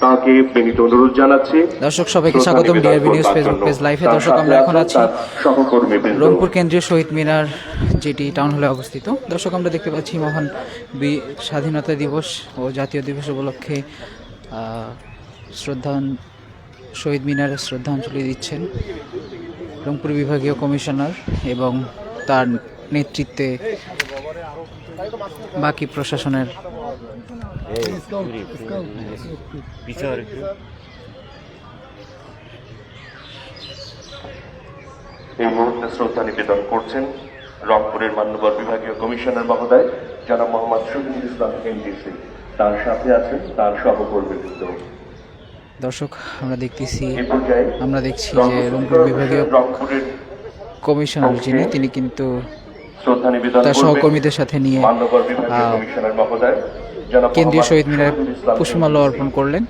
তাকে বিনীত অনুরোধ জানাচ্ছি। দর্শক সবাইকে স্বাগতম ডিআরবি নিউজ ফেসবুক পেজ লাইভে দর্শক আমরা এখন আছি রংপুর কেন্দ্রীয় শহীদ মিনার যেটি টাউন হলে অবস্থিত। দর্শক আমরা দেখতে পাচ্ছি মহান বি- স্বাধীনতা দিবস ও জাতীয় দিবস উপলক্ষে শ্রদ্ধা শহীদ মিনারে শ্রদ্ধাঞ্জলি দিচ্ছেন রংপুর বিভাগীয় কমিশনার এবং তার নেতৃত্বে বাকি প্রশাসনের এই মুহূর্তে শ্রদ্ধা নিবেদন করছেন রংপুরের মান্যবর বিভাগীয় কমিশনার মহোদয় জনাব মোহাম্মদ শহীদুল ইসলাম এনডিসি তার সাথে আছেন তার সহকর্মীবৃন্দ দর্শক আমরা দেখতেছি আমরা দেখছি যে রংপুর বিভাগীয় কমিশনার যিনি তিনি কিন্তু শ্রদ্ধা নিবেদন তার সহকর্মীদের সাথে নিয়ে মান্যবর বিভাগীয় কমিশনার মহোদয় কেন্দ্রীয় শহীদ মিনারে পুষ্পমাল্য অর্পণ করলেন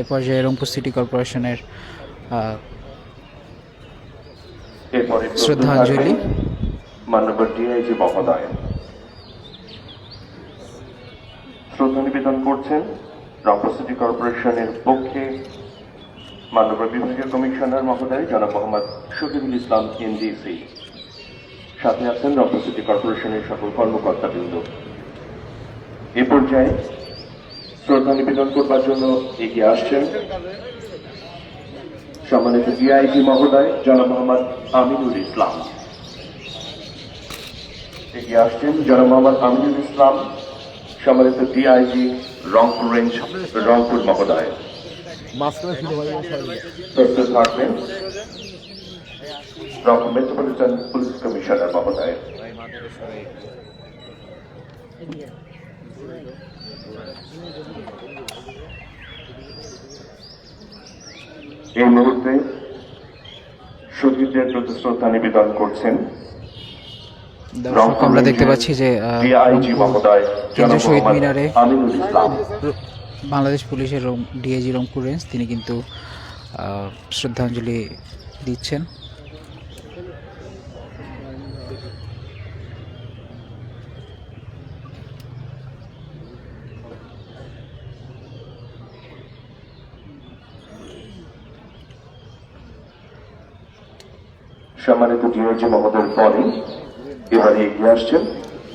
এ পর্যায়ে রংপুর সিটি কর্পোরেশনের শ্রদ্ধাঞ্জলি। মান্যবর ডিআইজি মহোদয় শ্রদ্ধা নিবেদন করছেন রংপুর সিটি কর্পোরেশনের পক্ষে মান্যবর বিভাগীয় কমিশনার মহোদয় জনাব মোহাম্মদ শহীদুল ইসলাম, এনডিসি। সাথে আছেন রংপুর সিটি কর্পোরেশনের সকল কর্মকর্তাবৃন্দ। এ পর্যায়ে শ্রদ্ধা নিবেদন করবার জন্য এগিয়ে আসছেন সম্মানিত ডিআইজি মহোদয় জনাব মোহাম্মদ আমিনুল ইসলাম। এগিয়ে আসছেন জনাব মোহাম্মদ আমিনুল ইসলাম, সম্মানিত ডিআইজি রংপুর রেঞ্জ রংপুর মহোদয় থাকবেন রংপুর মেট্রোপলিটন পুলিশ কমিশনার মহোদয়। এই মুহূর্তে শহীদদের প্রতি শ্রদ্ধা নিবেদন করছেন দর্শক আমরা দেখতে পাচ্ছি যে মহোদয় কেন্দ্রীয় শহীদ মিনারে বাংলাদেশ পুলিশের ডিআইজি রংপুর রেঞ্জ তিনি কিন্তু শ্রদ্ধাঞ্জলি দিচ্ছেন। সম্মানিত ডিআইজি মহোদয়ের পরে এবারে এগিয়ে আসছেন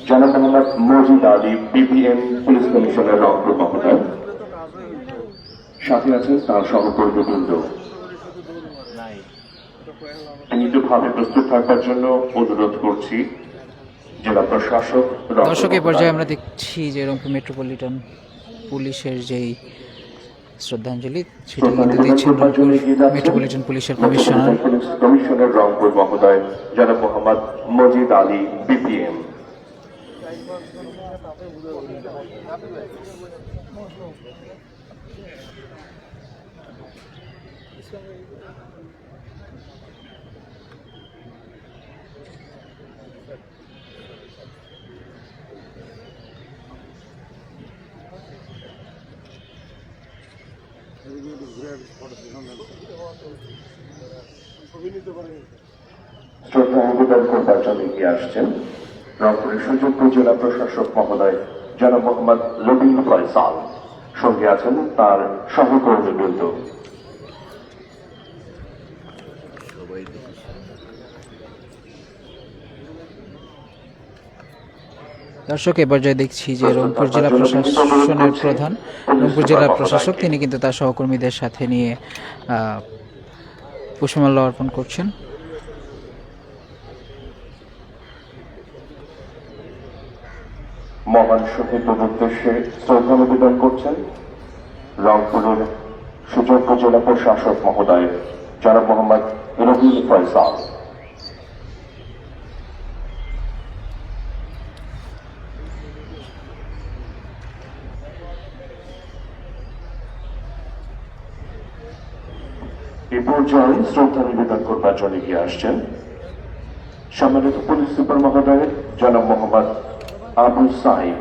জনাব Mohammad Majid Ali BPM police commissioner Rangpur মহোদয়। সাথে আছেন তার সহকর্মীবৃন্দ। নিহিতভাবে প্রস্তুত থাকবার জন্য অনুরোধ করছি। জেলা প্রশাসক দর্শক। পর্যায়ে আমরা দেখছি যে রংপুর মেট্রোপলিটন পুলিশের যেই শ্রদ্ধাঞ্জলি সেটা দিচ্ছেন রংপুর মেট্রোপলিটন পুলিশের কমিশনার। কমিশনার রংপুর মহোদয় জনাব মোহাম্মদ মজিদ আলী বিপিএম। শ্রদ্ধা নিবেদন করবার জন্য এগিয়ে আসছেন। রংপুরের সুযোগ্য জেলা প্রশাসক মহোদয় জনাব মোহাম্মদ লবিন ফয়সাল। সঙ্গে আছেন তার সহকর্মীবৃন্দ দর্শক, এ পর্যায়ে দেখছি যে রংপুর জেলা প্রশাসনের প্রধান, রংপুর জেলা প্রশাসক, তিনি কিন্তু তার সহকর্মীদের সাথে নিয়ে পুষ্পমাল্য অর্পণ করছেন। মহান শহীদদের উদ্দেশ্যে শ্রদ্ধা নিবেদন করছেন রংপুরের সুযোগ্য জেলা প্রশাসক মহোদয় জনাব মোহাম্মদ রবিউল ফয়সাল। এ পর্যায়ে শ্রদ্ধা নিবেদন করবার জন্য এগিয়ে আসছেন সম্মানিত পুলিশ সুপার মহোদয়, জনাব মোহাম্মদ আবু সাইম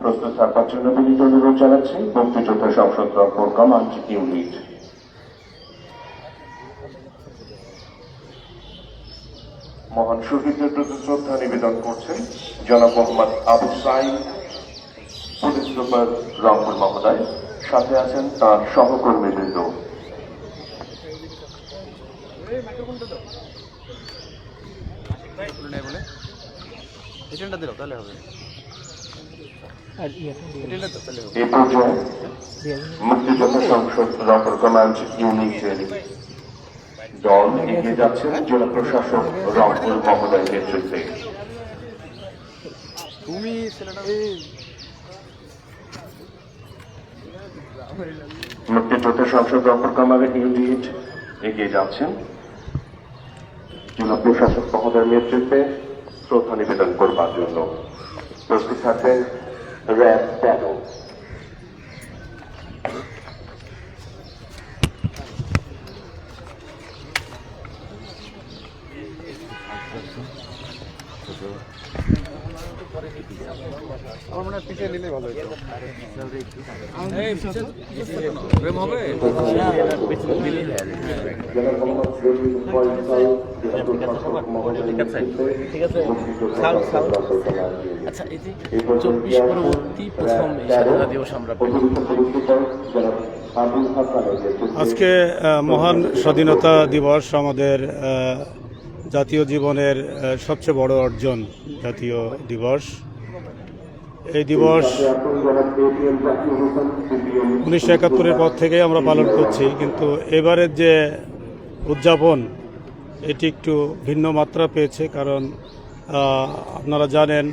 প্রস্তুত থাকার জন্য বিনীত অনুরোধ জানাচ্ছি মুক্তিযোদ্ধা সংসদ রংপুর কমান্ড ইউনিট। শহীদদের প্রতি শ্রদ্ধা নিবেদন করছেন জনাব মোহাম্মদ আবু সাইদ, পুলিশ সুপার রংপুর মহোদয়। সাথে আছেন তার ইয়ে এ পর্যায়ে মুক্তিযোদ্ধা সংসদ রংপুর কমান্ড ইউনিটের দল এগিয়ে যাচ্ছেন জেলা প্রশাসক রংপুর মহোদয় নেতৃত্বে। তুমি ছেলেটা সংসদ রংপুর কমান্ড ইউনিট এগিয়ে যাচ্ছেন। জেলা প্রশাসক মহোদয়ের নেতৃত্বে শ্রদ্ধা নিবেদন করবার জন্য প্রস্তুত থাকবেন র্যাব তেরো আমার মনে হয় পিছিয়ে নিলে ভালো হতো জেলা মোহাম্মদ রবিউল ফয়সাল জেলা প্রশাসক মহোদয়ের নেতৃত্বে মুক্তিযোদ্ধা সংসদ রংপুর কমান্ড ইউনিট আজকে মহান স্বাধীনতা দিবস আমাদের জাতীয় জীবনের সবচেয়ে বড় অর্জন জাতীয় দিবস। এই দিবস উনিশশো একাত্তরের পর থেকে আমরা পালন করছি, কিন্তু এবারের যে উদযাপন, এটি একটু ভিন্ন মাত্রা পেয়েছে, কারণ আপনারা জানেন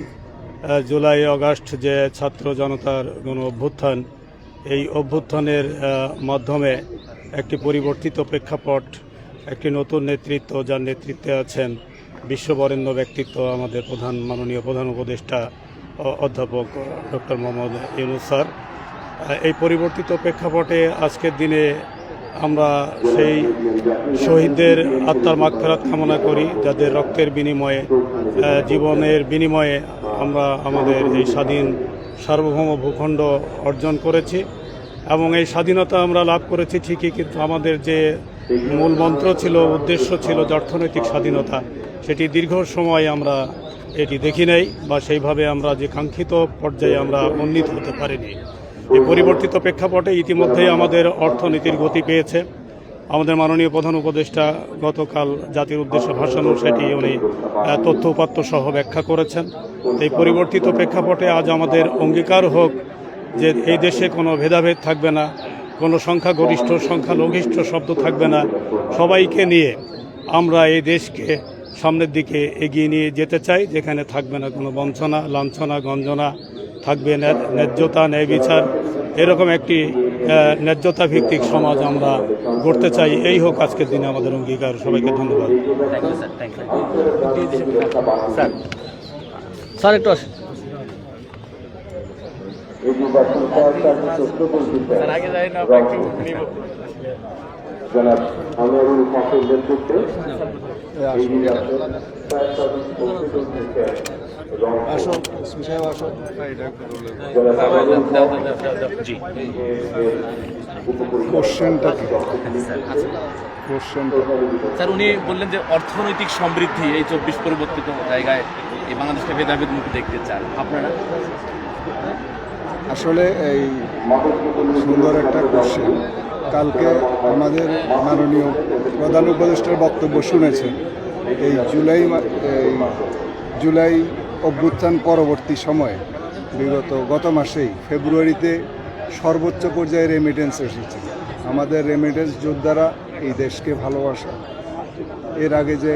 জুলাই, অগাস্ট যে ছাত্র জনতার গণ অভ্যুত্থান, এই অভ্যুত্থানের মাধ্যমে একটি পরিবর্তিত প্রেক্ষাপট, একটি নতুন নেতৃত্ব, যার নেতৃত্বে আছেন বিশ্ববরেণ্য ব্যক্তিত্ব আমাদের প্রধান মাননীয় প্রধান উপদেষ্টা অধ্যাপক ডক্টর মোহাম্মদ ইউনুস স্যার। এই পরিবর্তিত প্রেক্ষাপটে আজকের দিনে আমরা সেই শহীদদের আত্মার মাগফেরাত কামনা করি, যাদের রক্তের বিনিময়ে জীবনের বিনিময়ে আমরা আমাদের এই স্বাধীন সার্বভৌম ভূখণ্ড অর্জন করেছি এবং এই স্বাধীনতা আমরা লাভ করেছি ঠিকই, কিন্তু আমাদের যে মূল মন্ত্র ছিল, উদ্দেশ্য ছিল যে অর্থনৈতিক স্বাধীনতা, সেটি দীর্ঘ সময় আমরা এটি দেখি নাই বা সেইভাবে আমরা যে কাঙ্ক্ষিত পর্যায়ে আমরা উন্নীত হতে পারিনি। এই পরিবর্তিত প্রেক্ষাপটে ইতিমধ্যেই আমাদের অর্থনীতির গতি পেয়েছে। আমাদের মাননীয় প্রধান উপদেষ্টা গতকাল জাতির উদ্দেশ্যে ভাষণও সেটি উনি তথ্য উপাত্ত সহ ব্যাখ্যা করেছেন। এই পরিবর্তিত প্রেক্ষাপটে আজ আমাদের অঙ্গীকার হোক যে এই দেশে কোনো ভেদাভেদ থাকবে না, কোনো সংখ্যাগরিষ্ঠ, সংখ্যালঘিষ্ঠ শব্দ থাকবে না। সবাইকে নিয়ে আমরা এই দেশকে সামনের দিকে এগিয়ে নিয়ে যেতে চাই যেখানে থাকবে না কোনো বঞ্চনা লাঞ্ছনা গঞ্জনা থাকবে ন্যা- ন্যায্যতা ন্যায় বিচার। এরকম একটি ন্যায্যতা ভিত্তিক সমাজ আমরা গড়তে চাই। এই হোক আজকের দিনে আমাদের অঙ্গীকার। সবাইকে ধন্যবাদ। Sir thank you sir sir একটু আসেন। আগে যাই না একটু নিব। জনাব আনোয়ারুল হকের নেতৃত্বে স্যার উনি বললেন যে অর্থনৈতিক সমৃদ্ধি এই চব্বিশ পরিবর্তিত জায়গায় এই বাংলাদেশকে ভেদাভেদ মুখ দেখতে চান। আপনারা? আসলে এই সুন্দর একটা কোশ্চেন কালকে আমাদের মাননীয় প্রধান উপদেষ্টার বক্তব্য শুনেছেন। এই জুলাই এই জুলাই অভ্যুত্থান পরবর্তী সময়ে, বিগত গত মাসেই ফেব্রুয়ারিতে সর্বোচ্চ পর্যায়ে রেমিটেন্স এসেছে। আমাদের রেমিটেন্স যোদ্ধারা এই দেশকে ভালোবাসা। এর আগে যে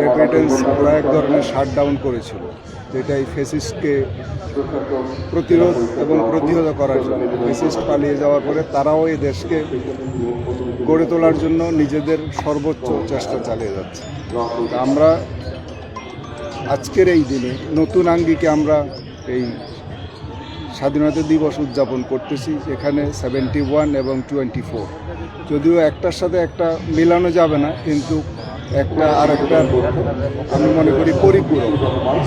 রেমিটেন্স ওরা এক ধরনের শাটডাউন করেছিল যেটা এই ফেসিস্টকে প্রতিরোধ এবং প্রতিহত করার জন্য। ফেসিস্ট পালিয়ে যাওয়ার পরে তারাও এই দেশকে গড়ে তোলার জন্য নিজেদের সর্বোচ্চ চেষ্টা চালিয়ে যাচ্ছে। আমরা আজকের এই দিনে নতুন আঙ্গিকে আমরা এই স্বাধীনতা দিবস উদযাপন করতেছি, এখানে সেভেন্টি ওয়ান এবং টোয়েন্টি ফোর যদিও একটার সাথে একটা মেলানো যাবে না, কিন্তু একটা আর একটা আমি মনে করি পরিপূরক।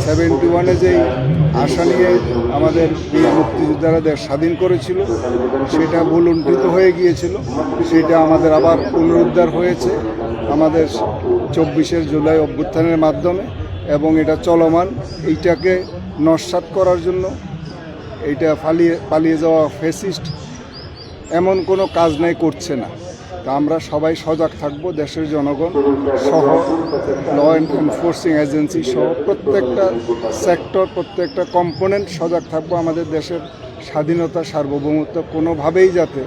সেভেন্টি ওয়ানে যেই আশা নিয়ে আমাদের এই মুক্তিযোদ্ধারা দেশ স্বাধীন করেছিল, সেটা ভুলুণ্ঠিত হয়ে গিয়েছিল। সেটা আমাদের আবার পুনরুদ্ধার হয়েছে আমাদের চব্বিশের জুলাই অভ্যুত্থানের মাধ্যমে এবং এটা চলমান। এইটাকে নস্বাত করার জন্য এইটা পালিয়ে পালিয়ে যাওয়া ফেসিস্ট এমন কোনো কাজ নাই, করছে না। তা আমরা সবাই সজাগ থাকব দেশের জনগণ সহ ল এনফোর্সিং এজেন্সি সহ প্রত্যেকটা সেক্টর প্রত্যেকটা কম্পোনেন্ট সজাগ থাকব। আমাদের দেশের স্বাধীনতা সার্বভৌমত্ব কোনোভাবেই যাতে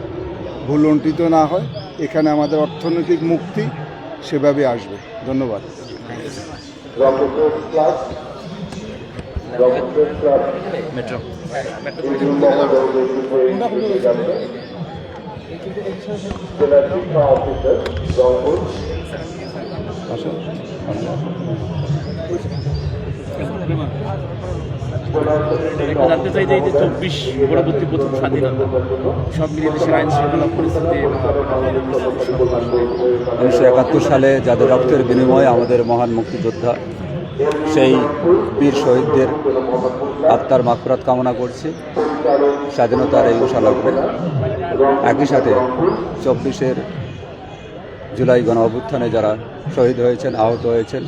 ভুলণ্ঠিত না হয় এখানে আমাদের অর্থনৈতিক মুক্তি সেভাবে আসবে। ধন্যবাদ। মেট্রো উনিশশো একাত্তর সালে যাদের রক্তের বিনিময়ে আমাদের মহান মুক্তিযোদ্ধা, সেই বীর শহীদদের আত্মার মাকফরাত কামনা করছি। স্বাধীনতার এই উষালগ্নে একই সাথে চব্বিশের জুলাই গণ অভ্যুত্থানে যারা শহীদ হয়েছেন, আহত হয়েছেন,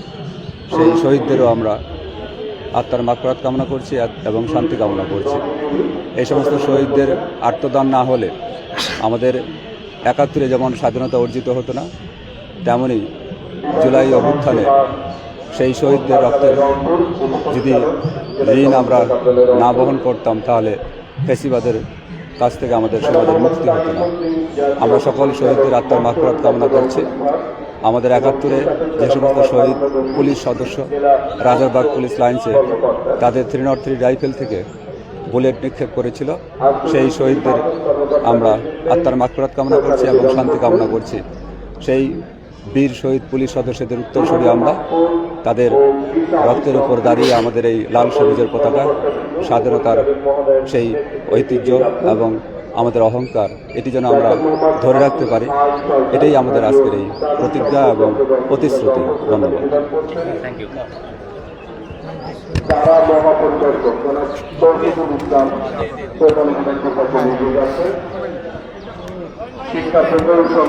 সেই শহীদদেরও আমরা আত্মার মাকফরাত কামনা করছি এবং শান্তি কামনা করছি। এই সমস্ত শহীদদের আত্মদান না হলে আমাদের একাত্তরে যেমন স্বাধীনতা অর্জিত হতো না তেমনই জুলাই অভ্যুত্থানে সেই শহীদদের রক্তের যদি ঋণ আমরা না বহন করতাম, তাহলে ফেসিবাদের কাছ থেকে আমাদের সমাজের মুক্তি হতো না। আমরা সকল শহীদদের আত্মার মাকফরাত কামনা করছি। আমাদের একাত্তরে যে সমস্ত শহীদ পুলিশ সদস্য, রাজারবাগ পুলিশ লাইন্সে তাদের থ্রি নট থ্রি রাইফেল থেকে বুলেট নিক্ষেপ করেছিল, সেই শহীদদের আমরা আত্মার মাকফরাত কামনা করছি এবং শান্তি কামনা করছি। সেই বীর শহীদ পুলিশ সদস্যদের উত্তরসূরি আমরা। তাদের রক্তের উপর দাঁড়িয়ে আমাদের এই লাল সবুজের পতাকা স্বাধীনতার সেই ঐতিহ্য এবং আমাদের অহংকার এটি যেন আমরা ধরে রাখতে পারি এটাই আমাদের আজকের এই প্রতিজ্ঞা এবং প্রতিশ্রুতি। ধন্যবাদ। শিক্ষা প্রকৌশল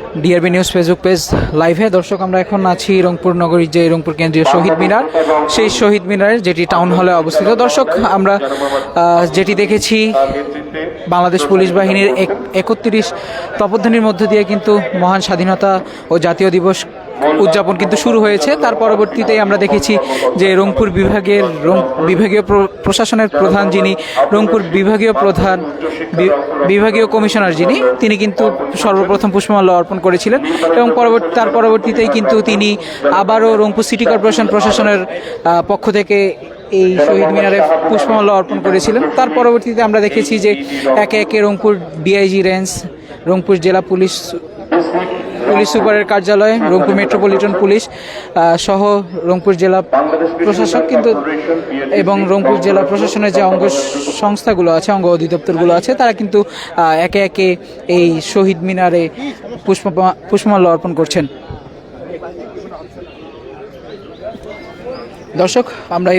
ডিআরবি নিউজ ফেসবুক পেজ লাইভে দর্শক, আমরা এখন আছি রংপুর নগরীর যে রংপুর কেন্দ্রীয় শহীদ মিনার। সেই শহীদ মিনারের যেটি টাউন হলে অবস্থিত। দর্শক, আমরা যেটি দেখেছি, বাংলাদেশ পুলিশ বাহিনীর এক- একত্রিশ তপধ্বনির মধ্য দিয়ে কিন্তু মহান স্বাধীনতা ও জাতীয় দিবস উদযাপন কিন্তু শুরু হয়েছে। তার পরবর্তীতেই আমরা দেখেছি যে রংপুর বিভাগের বিভাগীয় প্র- প্রশাসনের প্রধান যিনি, রংপুর বিভাগীয় প্রধান বিভাগীয় কমিশনার যিনি, তিনি কিন্তু সর্বপ্রথম পুষ্পমাল্য অর্পণ করেছিলেন এবং পরবর্তী তার পরবর্তীতেই কিন্তু তিনি আবারও রংপুর সিটি কর্পোরেশন প্রশাসনের পক্ষ থেকে এই শহীদ মিনারে পুষ্পমাল্য অর্পণ করেছিলেন। তার পরবর্তীতে আমরা দেখেছি যে একে একে রংপুর ডিআইজি রেঞ্জ, রংপুর জেলা পুলিশ পুলিশ সুপারের কার্যালয়, রংপুর মেট্রোপলিটন পুলিশ সহ রংপুর জেলা প্রশাসক কিন্তু এবং রংপুর জেলা প্রশাসনের যে অঙ্গ সংস্থাগুলো আছে, অঙ্গ অধিদপ্তরগুলো আছে, তারা কিন্তু একে একে এই শহীদ মিনারে পুষ্প, পুষ্পমাল্য অর্পণ করছেন। দর্শক, আমরা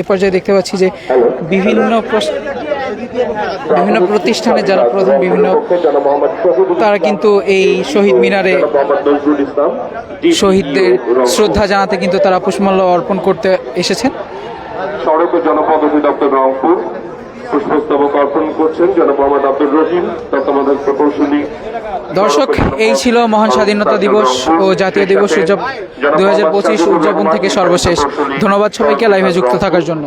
এ পর্যায়ে দেখতে পাচ্ছি যে বিভিন্ন বিভিন্ন প্রতিষ্ঠানে যারা প্রধান বিভিন্ন তারা কিন্তু এই শহীদ মিনারে শহীদদের শ্রদ্ধা জানাতে কিন্তু তারা পুষ্পমাল্য অর্পণ করতে এসেছেন। সড়ক ও জনপদ অধিদপ্তর রংপুর পুষ্পস্তবক অর্পণ করছেন জনাব মোহাম্মদ আব্দুর রহিম তত্ত্বাবধায়ক প্রকৌশলী। দর্শক এই ছিল মহান স্বাধীনতা দিবস ও জাতীয় দিবস উদযাপন দুই উদযাপন থেকে সর্বশেষ। ধন্যবাদ সবাইকে লাইভে যুক্ত থাকার জন্য।